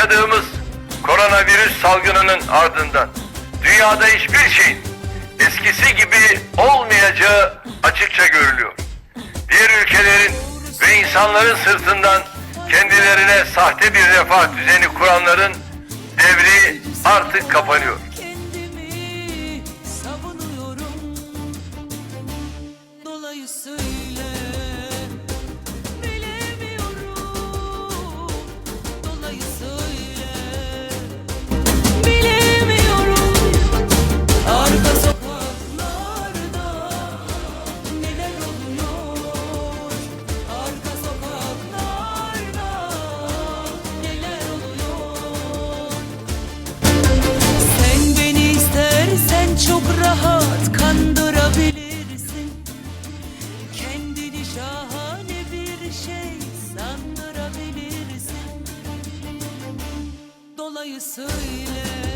yaşadığımız koronavirüs salgınının ardından dünyada hiçbir şeyin eskisi gibi olmayacağı açıkça görülüyor. Diğer ülkelerin ve insanların sırtından kendilerine sahte bir refah düzeni kuranların devri artık kapanıyor. Şahane bir şey sandırabilirsin. Dolayısıyla